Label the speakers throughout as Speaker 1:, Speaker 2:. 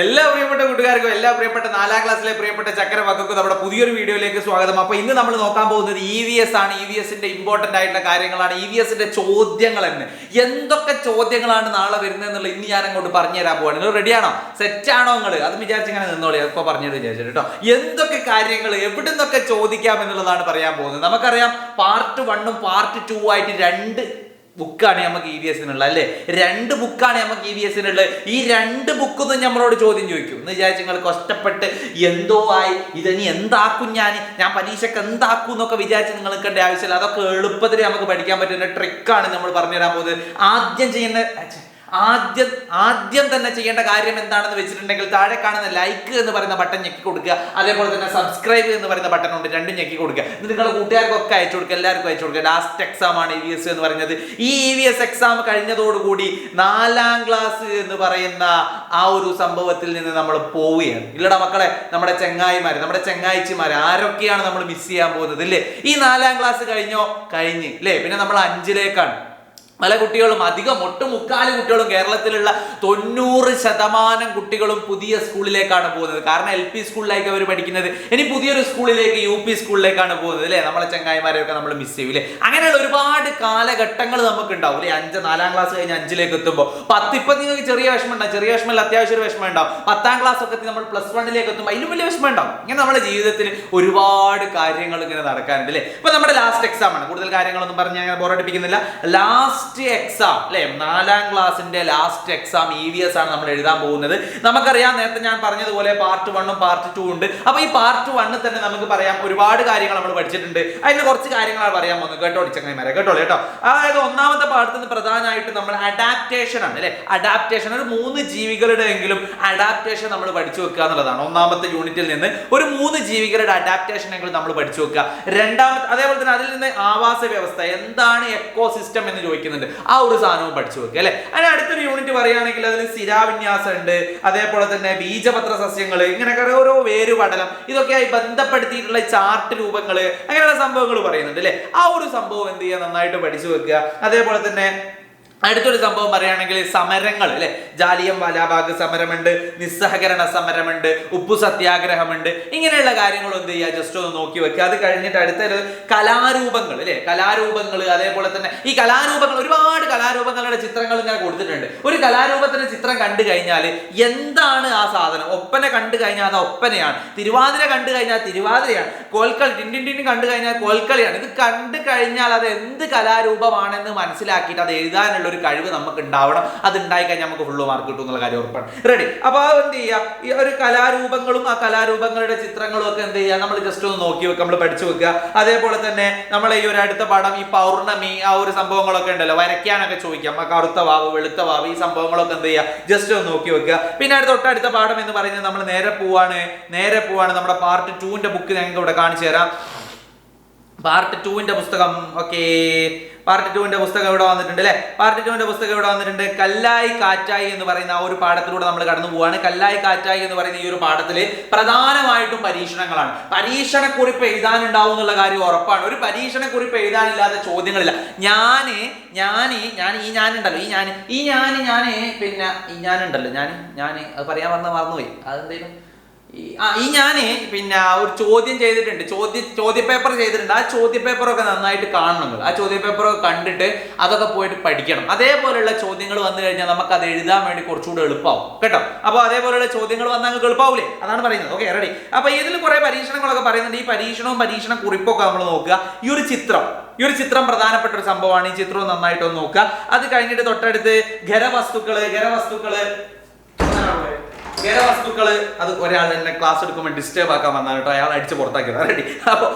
Speaker 1: എല്ലാ പ്രിയപ്പെട്ട കൂട്ടുകാർക്കും എല്ലാ പ്രിയപ്പെട്ട നാലാം ക്ലാസ്സിലെ പ്രിയപ്പെട്ട ചക്കര നമ്മുടെ പുതിയൊരു വീഡിയോയിലേക്ക് സ്വാഗതം. അപ്പോൾ ഇന്ന് നമ്മൾ നോക്കാൻ പോകുന്നത് ഇ വി എസ് ആണ്. ഇ വി എസിന്റെ ഇമ്പോർട്ടന്റ് ആയിട്ടുള്ള കാര്യങ്ങളാണ്. ഇ വി എസിന്റെ ചോദ്യങ്ങൾ തന്നെ. എന്തൊക്കെ ചോദ്യങ്ങളാണ് നാളെ വരുന്നത് എന്നുള്ള ഇന്ന് ഞാൻ അങ്ങോട്ട് പറഞ്ഞു തരാൻ പോവാണ്. നിങ്ങൾ റെഡിയാണോ സെറ്റ് ആണോ നിങ്ങൾ? അത് വിചാരിച്ച് ഇങ്ങനെ നിന്നോളി. അപ്പൊ പറഞ്ഞത് വിചാരിച്ചിട്ട് കേട്ടോ. എന്തൊക്കെ കാര്യങ്ങൾ എവിടെ നിന്നൊക്കെ ചോദിക്കാം എന്നുള്ളതാണ് പറയാൻ പോകുന്നത്. നമുക്കറിയാം പാർട്ട് വണ്ണും പാർട്ട് ടു ആയിട്ട് രണ്ട് ബുക്കാണ് നമുക്ക് ഇ വി എസിനുള്ള അല്ലേ? രണ്ട് ബുക്കാണ് നമുക്ക് ഇ വി എസിനുള്ളത് ഈ രണ്ട് ബുക്കൊന്നും നമ്മളോട് ചോദ്യം ചോദിക്കും. എന്ന് വിചാരിച്ച് നിങ്ങൾ കഷ്ടപ്പെട്ട് എന്തോ ആയി ഇതിനി എന്താക്കും ഞാൻ ഞാൻ പരീക്ഷയ്ക്ക് എന്താക്കും എന്നൊക്കെ വിചാരിച്ച് നിങ്ങൾ നിൽക്കേണ്ട ആവശ്യമില്ല. അതൊക്കെ എളുപ്പത്തിൽ നമുക്ക് പഠിക്കാൻ പറ്റുന്ന ട്രിക്കാണ് നമ്മൾ പറഞ്ഞു പറഞ്ഞുതരാൻ പോകുന്നത്. ആദ്യം ചെയ്യുന്ന ആദ്യം ആദ്യം തന്നെ ചെയ്യേണ്ട കാര്യം എന്താണെന്ന് വെച്ചിട്ടുണ്ടെങ്കിൽ താഴെ കാണുന്ന ലൈക്ക് എന്ന് പറയുന്ന ബട്ടൺ ഞെക്കി കൊടുക്കുക. അതേപോലെ തന്നെ സബ്സ്ക്രൈബ് എന്ന് പറയുന്ന ബട്ടൺ ഉണ്ട് രണ്ടും ഞെക്കി കൊടുക്കുക. ഇത് നിങ്ങളുടെ കൂട്ടുകാർക്കൊക്കെ അയച്ചു കൊടുക്കുക എല്ലാവർക്കും അയച്ചു കൊടുക്കുക. ലാസ്റ്റ് എക്സാം ആണ് ഇ വി എസ് എന്ന് പറയുന്നത്. ഈ ഇ വി എസ് എക്സാം കഴിഞ്ഞതോടുകൂടി നാലാം ക്ലാസ് എന്ന് പറയുന്ന ആ ഒരു സംഭവത്തിൽ നിന്ന് നമ്മൾ പോവുകയാണ്. ഇല്ലട മക്കളെ നമ്മുടെ ചെങ്ങായിമാര് നമ്മുടെ ചെങ്ങായിച്ചിമാര് ആരൊക്കെയാണ് നമ്മൾ മിസ് ചെയ്യാൻ പോകുന്നത് ഇല്ലേ? ഈ നാലാം ക്ലാസ് കഴിഞ്ഞോ? കഴിഞ്ഞ് അല്ലേ പിന്നെ നമ്മൾ അഞ്ചിലേക്കാണ്. പല കുട്ടികളും അധികം ഒട്ടുമുക്കാൽ കുട്ടികളും കേരളത്തിലുള്ള തൊണ്ണൂറ് ശതമാനം കുട്ടികളും പുതിയ സ്കൂളിലേക്കാണ് പോകുന്നത്. കാരണം എൽ പി സ്കൂളിലേക്ക് അവർ പഠിക്കുന്നത്. ഇനി പുതിയൊരു സ്കൂളിലേക്ക് യു പി സ്കൂളിലേക്കാണ് പോകുന്നത് അല്ലേ? നമ്മളെ ചങ്ങായിമാരെയൊക്കെ നമ്മൾ മിസ് ചെയ്യും അല്ലേ അങ്ങനെയുള്ള ഒരുപാട് കാലഘട്ടങ്ങൾ നമുക്ക് ഉണ്ടാവും അല്ലേ? അഞ്ച് നാലാം ക്ലാസ് കഴിഞ്ഞ് അഞ്ചിലേക്ക് എത്തുമ്പോൾ പത്ത് ഇപ്പം നിങ്ങൾക്ക് ചെറിയ വിഷമം ഉണ്ടാവും ചെറിയ വിഷമല്ല അത്യാവശ്യം ഒരു വിഷമം ഉണ്ടാവും പത്താം ക്ലാസ് ഒക്കെ നമ്മൾ പ്ലസ് വണ്ണിലേക്ക് എത്തുമ്പോൾ അതിലും വലിയ വിഷമം ഉണ്ടാവും ഇങ്ങനെ നമ്മുടെ ജീവിതത്തിൽ ഒരുപാട് കാര്യങ്ങൾ ഇങ്ങനെ നടക്കാറുണ്ട് അല്ലേ? ഇപ്പൊ നമ്മുടെ ലാസ്റ്റ് എക്സാം ആണ്. കൂടുതൽ കാര്യങ്ങളൊന്നും പറഞ്ഞ് ഞാൻ ബോറടിപ്പിക്കുന്നില്ല ലാസ്റ്റ് എക്സാം അല്ലെ? നാലാം ക്ലാസ്സിന്റെ last exam E V S ആണ് നമ്മൾ എഴുതാൻ പോകുന്നത്. നമുക്കറിയാം നേരത്തെ ഞാൻ പറഞ്ഞതുപോലെ പാർട്ട് വണ്ണും പാർട്ട് ടു ഉണ്ട്. അപ്പൊ ഈ പാർട്ട് വണ്ണിൽ തന്നെ നമുക്ക് പറയാം ഒരുപാട് കാര്യങ്ങൾ നമ്മൾ പഠിച്ചിട്ടുണ്ട്. അതിന് കുറച്ച് കാര്യങ്ങളാണ് പറയാൻ പോകുന്നത്. കേട്ടോ ചങ്ങന്മാരെ കേട്ടോ കേട്ടോ. അതായത് ഒന്നാമത്തെ പാഠത്തിൽ പ്രധാനമായിട്ട് നമ്മൾ അഡാപ്റ്റേഷൻ ആണ് അല്ലെ? അഡാപ്റ്റേഷൻ ഒരു മൂന്ന് ജീവികളുടെ എങ്കിലും അഡാപ്റ്റേഷൻ നമ്മൾ പഠിച്ചു വെക്കുക എന്നുള്ളതാണ്. ഒന്നാമത്തെ യൂണിറ്റിൽ നിന്ന് ഒരു മൂന്ന് ജീവികളുടെ അഡാപ്റ്റേഷൻ എങ്കിലും നമ്മൾ പഠിച്ചു വെക്കുക. രണ്ടാമത്തെ അതേപോലെ തന്നെ അതിൽ നിന്ന് ആവാസ വ്യവസ്ഥ എന്താണ് എക്കോ സിസ്റ്റം എന്ന് ചോദിക്കുന്നുണ്ട്. ആ ഒരു സാധനവും പഠിച്ചു വെക്കുക അല്ലെ? അതിന് അടുത്തൊരു യൂണിറ്റ് പറയുകയാണെങ്കിൽ അതിൽ സ്ഥിരാവിന്യാസം ഉണ്ട് അതേപോലെ തന്നെ ബീജപത്ര സസ്യങ്ങൾ ഇങ്ങനെയൊക്കെ ഓരോ വേരുപടലം ഇതൊക്കെയായി ബന്ധപ്പെടുത്തിയിട്ടുള്ള ചാർട്ട് രൂപങ്ങൾ അങ്ങനെയുള്ള സംഭവങ്ങൾ പറയുന്നുണ്ട് അല്ലെ? ആ ഒരു സംഭവം എന്ത് ചെയ്യുക? നന്നായിട്ട് പഠിച്ചു വെക്കുക. അതേപോലെ തന്നെ അടുത്തൊരു സംഭവം പറയുകയാണെങ്കിൽ സമരങ്ങൾ അല്ലെ? ജാലിയം വാലാബാഗ് സമരമുണ്ട് നിസ്സഹകരണ സമരമുണ്ട് ഉപ്പു സത്യാഗ്രഹമുണ്ട്. ഇങ്ങനെയുള്ള കാര്യങ്ങൾ എന്ത് ചെയ്യുക? ജസ്റ്റ് ഒന്ന് നോക്കി വെക്കുക. അത് കഴിഞ്ഞിട്ട് അടുത്തൊരു കലാരൂപങ്ങൾ അല്ലെ? കലാരൂപങ്ങൾ അതേപോലെ തന്നെ ഈ കലാരൂപങ്ങൾ ഒരുപാട് കലാരൂപങ്ങളുടെ ചിത്രങ്ങൾ ഇങ്ങനെ കൊടുത്തിട്ടുണ്ട്. ഒരു കലാരൂപത്തിന്റെ ചിത്രം കണ്ടു കഴിഞ്ഞാൽ എന്താണ് ആ സാധനം? ഒപ്പന കണ്ടു കഴിഞ്ഞാൽ അത് ഒപ്പനയാണ്. തിരുവാതിര കണ്ടു കഴിഞ്ഞാൽ തിരുവാതിരയാണ്. കോൽക്കളി ടിൻ ടിൻ കണ്ടു കഴിഞ്ഞാൽ കോൽക്കളിയാണ്. ഇത് കണ്ടു കഴിഞ്ഞാൽ അത് എന്ത് കലാരൂപമാണെന്ന് മനസ്സിലാക്കിയിട്ട് അത് എഴുതാനുള്ള ഒരു കഴിവ് നമുക്ക് ഉണ്ടാവണം അത് ഉണ്ടായി കഴിഞ്ഞാൽ നമുക്ക് ഫുള്ള് മാർക്ക് കിട്ടും എന്നുള്ള കാര്യം ഉറപ്പാണ്. റെഡി അപ്പോൾ എന്ത് ചെയ്യുക ഈ ഒരു കലാരൂപങ്ങളും ആ കലാരൂപങ്ങളുടെ ചിത്രങ്ങളും ഒക്കെ എന്ത് ചെയ്യുക നമ്മൾ ജസ്റ്റ് ഒന്ന് നോക്കി വെക്കുക നമ്മൾ പഠിച്ചു വെക്കുക അതേപോലെ തന്നെ നമ്മൾ ഈ ഒരു അടുത്ത പാഠം ഈ പൗർണമി ആ ഒരു സംഭവങ്ങളൊക്കെ ഉണ്ടല്ലോ വരയ്ക്കാനൊക്കെ ചോദിക്കാം. കറുത്ത വാവ് വെളുത്ത വാവ് ഈ സംഭവങ്ങളൊക്കെ എന്ത് ചെയ്യുക ജസ്റ്റ് ഒന്ന് നോക്കി വെക്കുക പിന്നെ അടുത്ത തൊട്ടടുത്ത പാഠം എന്ന് പറയുന്നത് നമ്മൾ നേരെ പോവാണ്. നേരെ പോവാണ് നമ്മുടെ പാർട്ട് ടുവിന്റെ ബുക്ക് ഞങ്ങൾക്ക് ഇവിടെ കാണിച്ചു തരാം. പാർട്ട് ടുവിന്റെ പുസ്തകം ഓക്കെ പാർട്ട് ടുവിന്റെ പുസ്തകം ഇവിടെ വന്നിട്ടുണ്ട് അല്ലെ? പാർട്ട് ടുവിന്റെ പുസ്തകം ഇവിടെ വന്നിട്ടുണ്ട്? കല്ലായി കാറ്റായി എന്ന് പറയുന്ന ആ ഒരു പാഠത്തിലൂടെ നമ്മൾ കടന്നു പോവാണ്. കല്ലായി കാറ്റായി എന്ന് പറയുന്ന ഈ ഒരു പാഠത്തിൽ പ്രധാനമായിട്ടും പരീക്ഷണങ്ങളാണ്. പരീക്ഷണക്കുറിപ്പ് എഴുതാനുണ്ടാവും എന്നുള്ള കാര്യം ഉറപ്പാണ്. ഒരു പരീക്ഷണക്കുറിപ്പ് എഴുതാനില്ലാത്ത ചോദ്യങ്ങളില്ല. ഞാൻ ഞാൻ ഞാൻ ഈ ഞാനുണ്ടല്ലോ ഈ ഞാൻ ഈ ഞാൻ ഞാൻ പിന്നെ ഈ ഞാനുണ്ടല്ലോ ഞാൻ ഞാൻ അത് പറയാൻ പറഞ്ഞ മറന്നുപോയി. അതെന്തേലും ആ ഈ ഞാൻ പിന്നെ ഒരു ചോദ്യം ചെയ്തിട്ടുണ്ട്. ചോദ്യ ചോദ്യ പേപ്പർ ചെയ്തിട്ടുണ്ട്. ആ ചോദ്യ പേപ്പറൊക്കെ നന്നായിട്ട് കാണണം ആ ചോദ്യ പേപ്പറൊക്കെ കണ്ടിട്ട് അതൊക്കെ പോയിട്ട് പഠിക്കണം. അതേപോലെയുള്ള ചോദ്യങ്ങൾ വന്നു കഴിഞ്ഞാൽ നമുക്ക് അത് എഴുതാൻ വേണ്ടി കുറച്ചുകൂടെ എളുപ്പമാവും കേട്ടോ? അപ്പോൾ അതേപോലെയുള്ള ചോദ്യങ്ങൾ വന്നാൽ നിങ്ങൾക്ക് എളുപ്പമാവില്ലേ അതാണ് പറയുന്നത്. Okay ready. അപ്പോൾ ഇതിൽ കുറേ പരീക്ഷണങ്ങളൊക്കെ പറയുന്നുണ്ട്. ഈ പരീക്ഷണവും പരീക്ഷണ കുറിപ്പൊക്കെ നമ്മൾ നോക്കുക. ഈ ഒരു ചിത്രം ഈ ഒരു ചിത്രം പ്രധാനപ്പെട്ട ഒരു സംഭവമാണ്. ഈ ചിത്രം നന്നായിട്ട് ഒന്ന് നോക്കുക. അത് കഴിഞ്ഞിട്ട് തൊട്ടടുത്ത് ഖരവസ്തുക്കൾ ഖരവസ്തുക്കൾ ഖരവസ്തുക്കൾ അത് ഒരാൾ എന്നെ ക്ലാസ് എടുക്കുമ്പോൾ ഡിസ്റ്റേബ് ആക്കാൻ വന്നാണ് കേട്ടോ. അയാൾ അടിച്ച് പുറത്താക്കി റെഡി അപ്പോൾ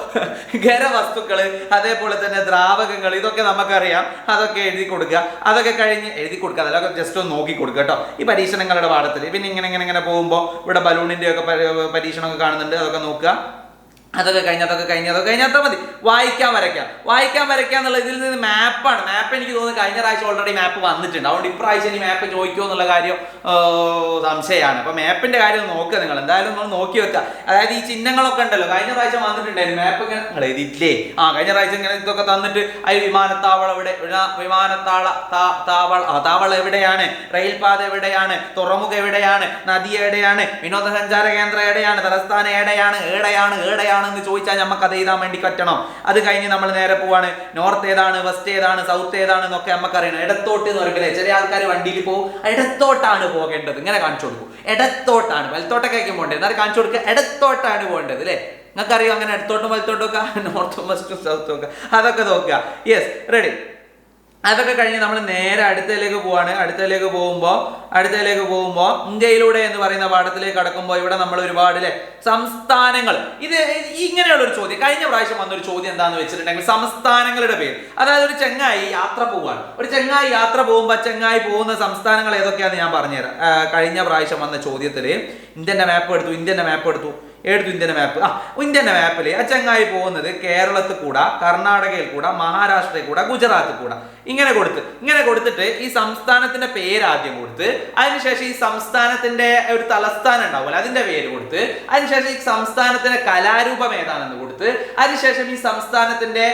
Speaker 1: ഖര വസ്തുക്കൾ അതേപോലെ തന്നെ ദ്രാവകങ്ങൾ ഇതൊക്കെ നമുക്കറിയാം. അതൊക്കെ എഴുതി കൊടുക്കുക. അതൊക്കെ കഴിഞ്ഞ് എഴുതി കൊടുക്കുക. അതൊക്കെ ജസ്റ്റ് ഒന്ന് നോക്കി കൊടുക്കുക കേട്ടോ. ഈ പരീക്ഷണങ്ങളുടെ പാഠത്തിൽ പിന്നെ ഇങ്ങനെ ഇങ്ങനെ ഇങ്ങനെ പോകുമ്പോൾ ഇവിടെ ബലൂണിന്റെ ഒക്കെ പരീക്ഷണമൊക്കെ കാണുന്നുണ്ട്. അതൊക്കെ നോക്കുക. അതൊക്കെ കഴിഞ്ഞ് അതൊക്കെ കഴിഞ്ഞ് അതൊക്കെ കഴിഞ്ഞാൽ മതി. വായിക്കാൻ വരയ്ക്കാം. വായിക്കാൻ വരയ്ക്കുക എന്നുള്ള ഇതിൽ നിന്ന് മാപ്പാണ്. മാപ്പ് എനിക്ക് തോന്നുന്നു കഴിഞ്ഞ പ്രാവശ്യം ഓൾറെഡി മാപ്പ് വന്നിട്ടുണ്ട്. അതുകൊണ്ട് ഇപ്രാവശ്യം ഇനി മാപ്പ് ചോദിക്കുമോ എന്നുള്ള കാര്യം സംശയമാണ്. അപ്പൊ മാപ്പിന്റെ കാര്യം നോക്കുക നിങ്ങൾ. എന്തായാലും ഒന്ന് നോക്കി വെക്കുക. അതായത് ഈ ചിഹ്നങ്ങളൊക്കെ ഉണ്ടല്ലോ. കഴിഞ്ഞ പ്രാവശ്യം വന്നിട്ടുണ്ടായിരുന്നു. മാപ്പ് ഇങ്ങനെ നിങ്ങൾ എഴുതിയിട്ടില്ലേ ആ കഴിഞ്ഞ പ്രാവശ്യം ഇങ്ങനെ ഇതൊക്കെ തന്നിട്ട് അതിൽ വിമാനത്താവളം എവിടെ? വിമാനത്താവള താവള ആ, താവള എവിടെയാണ്? റെയിൽപാത എവിടെയാണ്? തുറമുഖ എവിടെയാണ്? നദി എവിടെയാണ്? വിനോദസഞ്ചാര കേന്ദ്രം എവിടെയാണ്? തലസ്ഥാനം എവിടെയാണ്? ഏടെയാണ്? ഏടെയാണ്? എന്ന് ചോദിച്ചാൽ നമുക്ക് അത് എഴുതാൻ വേണ്ടി പറ്റണം അത് കഴിഞ്ഞ് നമ്മൾ നേരെ പോവാണ്. നോർത്ത് ഏതാണ്? വെസ്റ്റ് ഏതാണ്? സൗത്ത് ഏതാണ്? എന്നൊക്കെ നമുക്ക് അറിയണം ഇടത്തോട്ട് എന്ന് പറയുമ്പോൾ ചില ആൾക്കാർ വണ്ടിയിൽ പോകും. ഇടത്തോട്ടാണ് പോകേണ്ടത്. ഇങ്ങനെ കാണിച്ചു കൊടുക്കും. ഇടത്തോട്ടാണ്. വലത്തോട്ടൊക്കെ പോകേണ്ടത്. എന്നാൽ കാണിച്ചു കൊടുക്കുക ഇടത്തോട്ടാണ് പോകേണ്ടത് അല്ലേ? നിങ്ങൾക്കറിയോ അങ്ങനെ ഇടത്തോട്ടും വലത്തോട്ടും ഒക്കെ? നോർത്തും വെസ്റ്റും സൗത്തും ഒക്കെ? അതൊക്കെ നോക്കുക. യെസ് റെഡി അതൊക്കെ കഴിഞ്ഞ് നമ്മൾ നേരെ അടുത്തതിലേക്ക് പോവാണ്. അടുത്തതിലേക്ക് പോകുമ്പോൾ അടുത്തതിലേക്ക് പോകുമ്പോൾ ഇന്ത്യയിലൂടെ എന്ന് പറയുന്ന പാഠത്തിലേക്ക് കടക്കുമ്പോൾ ഇവിടെ നമ്മൾ ഒരുപാട് അല്ലേ സംസ്ഥാനങ്ങൾ ഇത് ഇങ്ങനെയുള്ള ഒരു ചോദ്യം. കഴിഞ്ഞ പ്രാവശ്യം വന്നൊരു ചോദ്യം എന്താണെന്ന് വെച്ചിട്ടുണ്ടെങ്കിൽ സംസ്ഥാനങ്ങളുടെ പേര്. അതായത് ഒരു ചെങ്ങായി യാത്ര പോവാണ്. ഒരു ചെങ്ങായി യാത്ര പോകുമ്പോൾ ചെങ്ങായി പോകുന്ന സംസ്ഥാനങ്ങൾ ഏതൊക്കെയാണെന്ന് ഞാൻ പറഞ്ഞുതരാം. കഴിഞ്ഞ പ്രാവശ്യം വന്ന ചോദ്യത്തിൽ ഇന്ത്യന്റെ മാപ്പ് എടുത്തു ഇന്ത്യന്റെ മാപ്പ് എടുത്തു. എടുത്തു ഇന്ത്യൻ മാപ്പ് ആ ഇന്ത്യൻ മാപ്പിൽ ആ ചങ്ങായി പോകുന്നത് കേരളത്തിൽ കൂടെ കർണാടകയിൽ കൂടെ മഹാരാഷ്ട്രയിൽ കൂടെ ഗുജറാത്തിൽ കൂടെ. ഇങ്ങനെ കൊടുത്ത് ഇങ്ങനെ കൊടുത്തിട്ട് ഈ സംസ്ഥാനത്തിന്റെ പേര് ആദ്യം കൊടുത്ത് അതിനുശേഷം ഈ സംസ്ഥാനത്തിന്റെ ഒരു തലസ്ഥാനം ഉണ്ടാവില്ല അതിന്റെ പേര് കൊടുത്ത് അതിനുശേഷം ഈ സംസ്ഥാനത്തിന്റെ കലാരൂപം ഏതാണെന്ന് കൊടുത്ത് അതിനുശേഷം ഈ സംസ്ഥാനത്തിന്റെ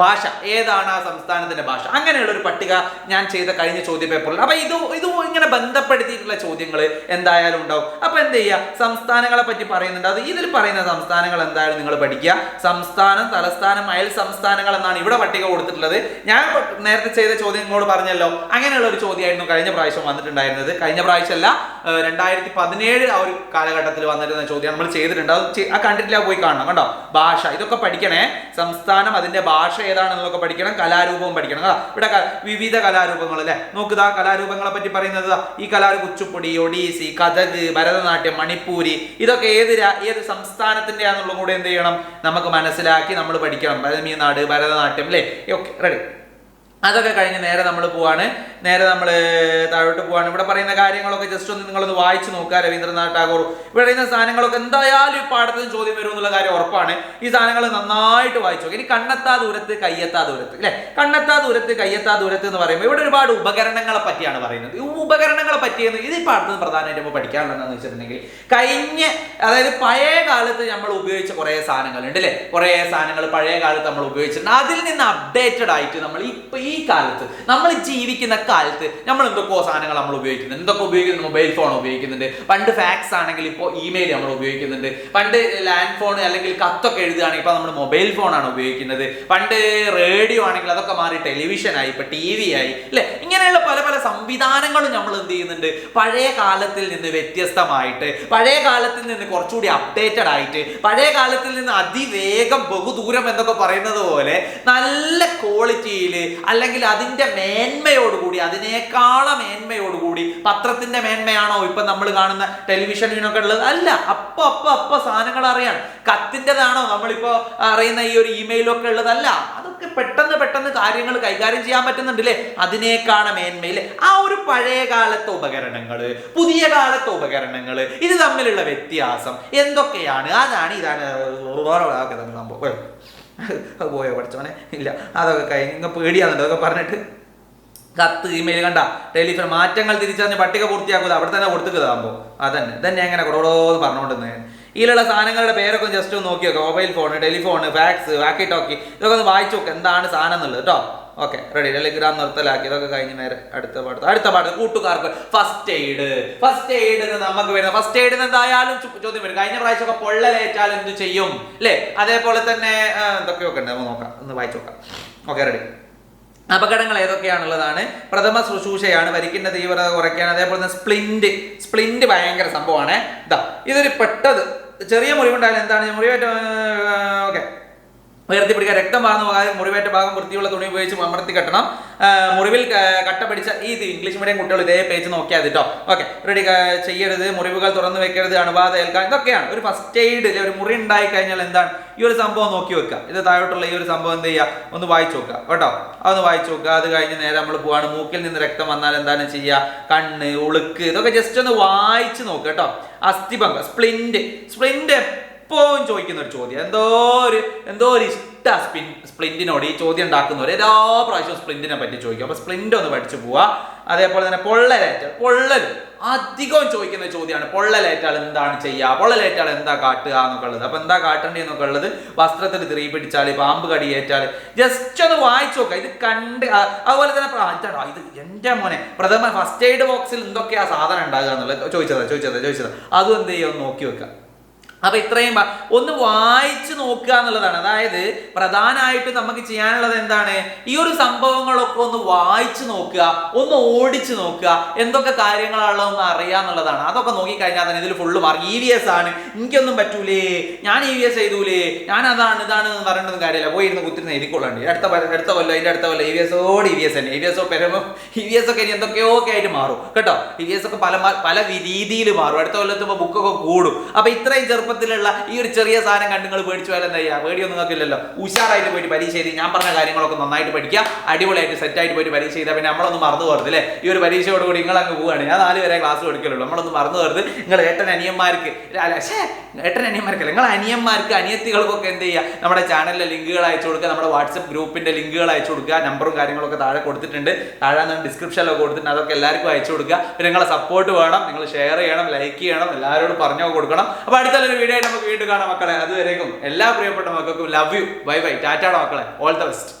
Speaker 1: ഭാഷ ഏതാണ് ആ സംസ്ഥാനത്തിന്റെ ഭാഷ? അങ്ങനെയുള്ള ഒരു പട്ടിക ഞാൻ ചെയ്ത കഴിഞ്ഞ ചോദ്യ പേപ്പറിൽ അപ്പൊ ഇത് ഇത് ഇങ്ങനെ ബന്ധപ്പെടുത്തിയിട്ടുള്ള ചോദ്യങ്ങൾ എന്തായാലും ഉണ്ടാവും. അപ്പൊ എന്ത് ചെയ്യുക? സംസ്ഥാനങ്ങളെ പറ്റി പറയുന്നുണ്ട്. അത് ഇതിൽ പറയുന്ന സംസ്ഥാനങ്ങൾ എന്തായാലും നിങ്ങൾ പഠിക്കുക. സംസ്ഥാനം തലസ്ഥാനം അയൽ സംസ്ഥാനങ്ങൾ എന്നാണ് ഇവിടെ പട്ടിക കൊടുത്തിട്ടുള്ളത്. ഞാൻ നേരത്തെ ചെയ്ത ചോദ്യം നിങ്ങളോട് പറഞ്ഞല്ലോ. അങ്ങനെയുള്ള ഒരു ചോദ്യമായിരുന്നു കഴിഞ്ഞ പ്രാവശ്യം വന്നിട്ടുണ്ടായിരുന്നത്. കഴിഞ്ഞ പ്രാവശ്യമല്ല രണ്ടായിരത്തി പതിനേഴ് ആ ഒരു കാലഘട്ടത്തിൽ വന്നിരുന്ന ചോദ്യം നമ്മൾ ചെയ്തിട്ടുണ്ട്. അത് ആ കണ്ടിട്ടില്ല പോയി കാണണം കണ്ടോ? ഭാഷ. ഇതൊക്കെ പഠിക്കണേ. സംസ്ഥാനം അതിന്റെ ഭാഷ ഏതാണെന്നൊക്കെ പഠിക്കണം. കലാരൂപവും പഠിക്കണം കേട്ടോ ഇവിടെ വിവിധ കലാരൂപങ്ങൾ അല്ലെ? നോക്കുക കലാരൂപങ്ങളെ പറ്റി പറയുന്നത് ഈ കലാരൂപം കുച്ചുപ്പുടി ഒഡീസി കഥക് ഭരതനാട്യം മണിപ്പൂരി ഇതൊക്കെ ഏത് ഏത് സംസ്ഥാനത്തിന്റെ ആണെന്നുള്ളതും കൂടെ എന്ത് ചെയ്യണം? നമുക്ക് മനസ്സിലാക്കി നമ്മൾ പഠിക്കണം. ഭരതമീനാട് ഭരതനാട്യം അല്ലേ? ഓക്കെ റെഡി അതൊക്കെ കഴിഞ്ഞ് നേരെ നമ്മൾ പോവാണ്. നേരെ നമ്മൾ താഴോട്ട് പോവാണ്. ഇവിടെ പറയുന്ന കാര്യങ്ങളൊക്കെ ജസ്റ്റ് ഒന്ന് നിങ്ങളൊന്ന് വായിച്ചു നോക്കുക രവീന്ദ്രനാഥ് ടാഗോർ. ഇവിടെ പറയുന്ന സാധനങ്ങളൊക്കെ എന്തായാലും ഈ പാഠത്തിൽ ചോദ്യം വരും എന്നുള്ള കാര്യം ഉറപ്പാണ്. ഈ സാധനങ്ങൾ നന്നായിട്ട് വായിച്ചു നോക്കുക ഇനി കണ്ണെത്താ ദൂരത്ത് കയ്യെത്താ ദൂരത്ത് അല്ലെ കണ്ണെത്താ ദൂരത്ത് കയ്യെത്താ ദൂരത്ത് എന്ന് പറയുമ്പോൾ ഇവിടെ ഒരുപാട് ഉപകരണങ്ങളെ പറ്റിയാണ് പറയുന്നത്. ഈ ഉപകരണങ്ങളെ പറ്റിയെന്ന് ഇത് ഈ പാഠത്തിൽ പ്രധാനമായിട്ട് ഇപ്പോൾ പഠിക്കാനുള്ളതെന്ന് വെച്ചിട്ടുണ്ടെങ്കിൽ കഴിഞ്ഞ അതായത് പഴയ കാലത്ത് നമ്മൾ ഉപയോഗിച്ച കുറേ സാധനങ്ങളുണ്ട് അല്ലേ കുറേ സാധനങ്ങൾ പഴയ കാലത്ത് നമ്മൾ ഉപയോഗിച്ചിട്ടുണ്ട്. അതിൽ നിന്ന് അപ്ഡേറ്റഡ് ആയിട്ട് നമ്മൾ ഇപ്പൊ ഈ കാലത്ത്. നമ്മൾ ജീവിക്കുന്ന കാലത്ത് നമ്മൾ എന്തൊക്കെയോ സാധനങ്ങൾ നമ്മൾ ഉപയോഗിക്കുന്നുണ്ട്. എന്തൊക്കെ ഉപയോഗിക്കുന്നുണ്ട് മൊബൈൽ ഫോൺ ഉപയോഗിക്കുന്നുണ്ട്. പണ്ട് ഫാക്സ് ആണെങ്കിൽ ഇപ്പോൾ ഇമെയിൽ നമ്മൾ ഉപയോഗിക്കുന്നുണ്ട്. പണ്ട് ലാൻഡ് ഫോൺ അല്ലെങ്കിൽ കത്തൊക്കെ എഴുതുകയാണെങ്കിൽ ഇപ്പോൾ നമ്മൾ മൊബൈൽ ഫോണാണ് ഉപയോഗിക്കുന്നത്. പണ്ട് റേഡിയോ ആണെങ്കിൽ അതൊക്കെ മാറി ടെലിവിഷൻ ആയി ഇപ്പോൾ ടി വി ആയി അല്ലേ ഇങ്ങനെയുള്ള പല പല സംവിധാനങ്ങളും നമ്മൾ എന്ത് ചെയ്യുന്നുണ്ട്? പഴയ കാലത്തിൽ നിന്ന് വ്യത്യസ്തമായിട്ട് പഴയ കാലത്തിൽ നിന്ന് കുറച്ചുകൂടി അപ്ഡേറ്റഡ് ആയിട്ട് പഴയ കാലത്തിൽ നിന്ന് അതിവേഗം ബഹുദൂരം എന്നൊക്കെ പറയുന്നത് പോലെ നല്ല ക്വാളിറ്റിയിൽ അല്ലെങ്കിൽ അതിന്റെ മേന്മയോടുകൂടി അതിനേക്കാളും മേന്മയോടുകൂടി പത്രത്തിന്റെ മേന്മയാണോ ഇപ്പം നമ്മൾ കാണുന്ന ടെലിവിഷനിനൊക്കെ ഉള്ളത്? അല്ല അപ്പോൾ അപ്പോൾ അപ്പോൾ സാധനങ്ങൾ അറിയാൻ. കത്തിന്റെതാണോ നമ്മളിപ്പോൾ അറിയുന്ന ഈ ഒരു ഇമെയിലൊക്കെ ഉള്ളതല്ല. അതൊക്കെ പെട്ടെന്ന് പെട്ടെന്ന് കാര്യങ്ങൾ കൈകാര്യം ചെയ്യാൻ പറ്റുന്നുണ്ട് അല്ലേ അതിനേക്കാണ് മേന്മയിൽ. ആ ഒരു പഴയ കാലത്തെ ഉപകരണങ്ങൾ പുതിയ കാലത്തെ ഉപകരണങ്ങൾ ഇത് തമ്മിലുള്ള വ്യത്യാസം എന്തൊക്കെയാണ്? അതാണ് ഇതാണ് തന്നെ പോയോ പഠിച്ചോനെ ഇല്ല. അതൊക്കെ കഴിഞ്ഞ് ഇങ്ങനെ പേടിയാന്നുണ്ട് അതൊക്കെ പറഞ്ഞിട്ട് കത്ത് ഇമെയിൽ കണ്ട ടെലിഫോൺ മാറ്റങ്ങൾ തിരിച്ചറിഞ്ഞ് പട്ടിക പൂർത്തിയാക്കുക അവിടെ തന്നെ കൊടുത്തുകതാകുമ്പോൾ അതന്നെ ഇതന്നെ എങ്ങനെ കൊടോന്ന് പറഞ്ഞുകൊണ്ടിരുന്നത് ഇതിലുള്ള സാധനങ്ങളുടെ പേരൊക്കെ ജസ്റ്റ് ഒന്ന് നോക്കാം mobile phone telephone fax walkie talkie ഇതൊക്കെ ഒന്ന് വായിച്ചു നോക്കുക എന്താണ് സാധനം എന്നുള്ളത് കേട്ടോ? ഓക്കെ റെഡി ടെലിഗ്രാം നിർത്തലാക്കി. ഇതൊക്കെ കഴിഞ്ഞ നേരെ അടുത്ത പാട്ട്. അടുത്ത പാട്ട്. കൂട്ടുകാർക്ക് ഫസ്റ്റ് എയ്ഡ് ഫസ്റ്റ് എയ്ഡ് നമുക്ക് വരുന്ന ഫസ്റ്റ് എയ്ഡ് എന്തായാലും ചോദ്യം വരും. കഴിഞ്ഞ പ്രാവശ്യം ഒക്കെ പൊള്ളലേറ്റാൽ എന്ത് ചെയ്യും? അല്ലേ അതേപോലെ തന്നെ എന്തൊക്കെ എന്തൊക്കെയൊക്കെ ഉണ്ട്. നമുക്ക് നോക്കാം. ഒന്ന് വായിച്ചു നോക്കാം. ഓക്കെ റെഡി അപകടങ്ങൾ ഏതൊക്കെയാണുള്ളതാണ്? പ്രഥമ ശുശ്രൂഷയാണ്. വരിക്കിന്റെ തീവ്രത കുറയ്ക്കാൻ അതേപോലെ തന്നെ സ്പ്ലിന്റ് സ്പ്ലിന്റ് ഭയങ്കര സംഭവമാണ്. ഇതാ ഇതൊരു പെട്ടത്. ചെറിയ മുറിവുണ്ടായാലും എന്താണ്? മുറിവേറ്റ ഓക്കെ. ഉയർത്തി പിടിക്കുക. രക്തം വാർന്നു പോകാതെ മുറിവേറ്റ ഭാഗം വൃത്തിയുള്ള തുണി ഉപയോഗിച്ച് അമർത്തി കെട്ടണം. മുറിവിൽ കട്ട പിടിച്ച ഈ ഇംഗ്ലീഷ് മീഡിയം കുട്ടികൾ ഇതേ പേജ് നോക്കിയാൽ കേട്ടോ ഓക്കെ റെഡി ചെയ്യരുത്. മുറിവുകൾ തുറന്നു വെക്കരുത്. അണുബാധ ഏൽക്കാൻ. ഇതൊക്കെയാണ്. ഒരു ഫസ്റ്റ് എയ്ഡ് ഒരു മുറി ഉണ്ടായി കഴിഞ്ഞാൽ എന്താണ്? ഈ ഒരു സംഭവം നോക്കി വെക്കുക. ഇത് താഴോട്ടുള്ള ഈ ഒരു സംഭവം എന്ത് ചെയ്യുക? ഒന്ന് വായിച്ചു നോക്കുക. കേട്ടോ? അതൊന്ന് വായിച്ചു നോക്കുക. അത് കഴിഞ്ഞ് നേരെ നമ്മൾ പോവാണ്. മൂക്കിൽ നിന്ന് രക്തം വന്നാൽ എന്താണ് ചെയ്യുക? കണ്ണ് ഉളുക്ക്. ഇതൊക്കെ ജസ്റ്റ് ഒന്ന് വായിച്ച് നോക്കുക കേട്ടോ അസ്ഥിഭംഗം സ്പ്ലിന്റ് സ്പ്ലിന്റ് എപ്പോഴും ചോദിക്കുന്ന ഒരു ചോദ്യം. എന്തോ ഒരു എന്തോ ഒരു ഇഷ്ട സ്പിൻ സ്പ്ലിന്റിനോട് ഈ ചോദ്യം ഉണ്ടാക്കുന്നവർ എല്ലാ പ്രാവശ്യവും സ്പ്ലിന്റിനെ പറ്റി ചോദിക്കും. അപ്പോൾ സ്പ്ലിന്റ് ഒന്ന് പഠിച്ചു പോവുക അതേപോലെ തന്നെ പൊള്ളലേറ്റൽ പൊള്ളൽ. അധികവും ചോദിക്കുന്ന ചോദ്യമാണ്. പൊള്ളലേറ്റാൽ എന്താണ് ചെയ്യുക പൊള്ളലേറ്റാൽ എന്താ കാട്ടുക എന്നൊക്കെ ഉള്ളത് അപ്പോൾ എന്താ കാട്ടേണ്ടി എന്നൊക്കെ ഉള്ളത് വസ്ത്രത്തിൽ തിരി പിടിച്ചാൽ പാമ്പ് കടിയേറ്റാൽ ജസ്റ്റ് ഒന്ന് വായിച്ചു നോക്കുക ഇത് കണ്ട് അതുപോലെ തന്നെ പ്ര- ഇതാടാ, ഇത് എന്റെ മോനെ. പ്രഥമ ഫസ്റ്റ് എയ്ഡ് ബോക്സിൽ എന്തൊക്കെയാ സാധനം ഉണ്ടാകുക എന്നുള്ളത് ചോദിച്ചതാ ചോദിച്ചതാ ചോദിച്ചതാ. അതും എന്ത് ചെയ്യുമെന്ന് നോക്കി വെക്കുക അപ്പൊ ഇത്രയും ഒന്ന് വായിച്ചു നോക്കുക എന്നുള്ളതാണ്. അതായത് പ്രധാനമായിട്ട് നമുക്ക് ചെയ്യാനുള്ളത് എന്താണ്? ഈ ഒരു സംഭവങ്ങളൊക്കെ ഒന്ന് വായിച്ചു നോക്കുക ഒന്ന് ഓടിച്ചു നോക്കുക. എന്തൊക്കെ കാര്യങ്ങളാണുള്ളതെന്ന് അറിയാന്നുള്ളതാണ് അതൊക്കെ നോക്കിക്കഴിഞ്ഞാൽ തന്നെ ഇതിൽ full mark E V S ആണ്. എനിക്കൊന്നും പറ്റൂലേ. ഞാൻ ഇ വി എസ് ചെയ്തൂലേ. ഞാൻ അതാണ് ഇതാണ് എന്ന് പറയേണ്ടത് കാര്യമില്ല. പോയി ഇരുന്ന് കുത്തിരുന്ന് എഴുതിക്കൊള്ളാണ്ട് അടുത്ത അടുത്ത കൊല്ലം അതിന്റെ അടുത്ത കൊല്ലം ഇ വി എസ് ഓട് ഇ വി എസ് തന്നെ. E V S E V S ഒക്കെ ഇനി എന്തൊക്കെയോ ഒക്കെ ആയിട്ട് മാറും. കേട്ടോ? ഇ വി എസ് ഒക്കെ പല പല രീതിയിൽ മാറും. അടുത്ത കൊല്ലത്തുമ്പോൾ ബുക്കൊക്കെ കൂടും. അപ്പൊ ഇത്രയും ചെറുപ്പത്തിലുള്ള ഈ ഒരു ചെറിയ സാധനം കണ്ട് നിങ്ങൾ പേടിച്ചു പോയാൽ എന്താ ചെയ്യുക? പേടിയൊന്നും നിങ്ങൾക്കില്ലല്ലോ. ഉഷാറായിട്ട് പോയിട്ട് പരീക്ഷ എഴുതി. ഞാൻ പറഞ്ഞ കാര്യങ്ങളൊക്കെ നന്നായിട്ട് പഠിക്കുക. അടിപൊളിയായിട്ട് സെറ്റായിട്ട് പോയിട്ട് പരീക്ഷ ചെയ്താൽ പിന്നെ നമ്മളൊന്നും മറന്നു പോകരുത് അല്ലേ ഈ ഒരു പരീക്ഷയോടുകൂടി നിങ്ങൾ അങ്ങ് പോവുകയാണ്. ഞാൻ നാല് വരെ ക്ലാസ് എടുക്കലുള്ളൂ നമ്മളൊന്നും മറന്നു പോകരുത്. നിങ്ങൾ ഏട്ടൻ അനിയന്മാർക്ക് പക്ഷേ ഏട്ടൻ അനിയന്മാർക്കല്ല നിങ്ങൾ അനിയന്മാർക്ക് അനിയത്തികൾക്കൊക്കെ എന്ത് ചെയ്യുക? നമ്മുടെ ചാനലിലെ ലിങ്കുകൾ അയച്ചു കൊടുക്കുക. നമ്മുടെ വാട്സപ്പ് ഗ്രൂപ്പിന്റെ ലിങ്കുകൾ അയച്ചു കൊടുക്കുക. നമ്പറും കാര്യങ്ങളൊക്കെ താഴെ കൊടുത്തിട്ടുണ്ട്. താഴെ ഡിസ്ക്രിപ്ഷനിലൊക്കെ കൊടുത്തിട്ടുണ്ട്. അതൊക്കെ എല്ലാവർക്കും അയച്ചു കൊടുക്കുക. പിന്നെ നിങ്ങളെ സപ്പോർട്ട് വേണം. നിങ്ങൾ ഷെയർ ചെയ്യണം ലൈക്ക് ചെയ്യണം എല്ലാവരോടും പറഞ്ഞു കൊടുക്കണം. അപ്പൊ അടുത്തൊരു വീഡിയോ ആയിട്ട് നമുക്ക് വീണ്ടും കാണാം മക്കളെ. അതുവരേക്കും എല്ലാ പ്രിയപ്പെട്ട മക്കൾക്കും ലവ് യു ബൈ ബൈ ടാറ്റാടെ മക്കളെ. All the best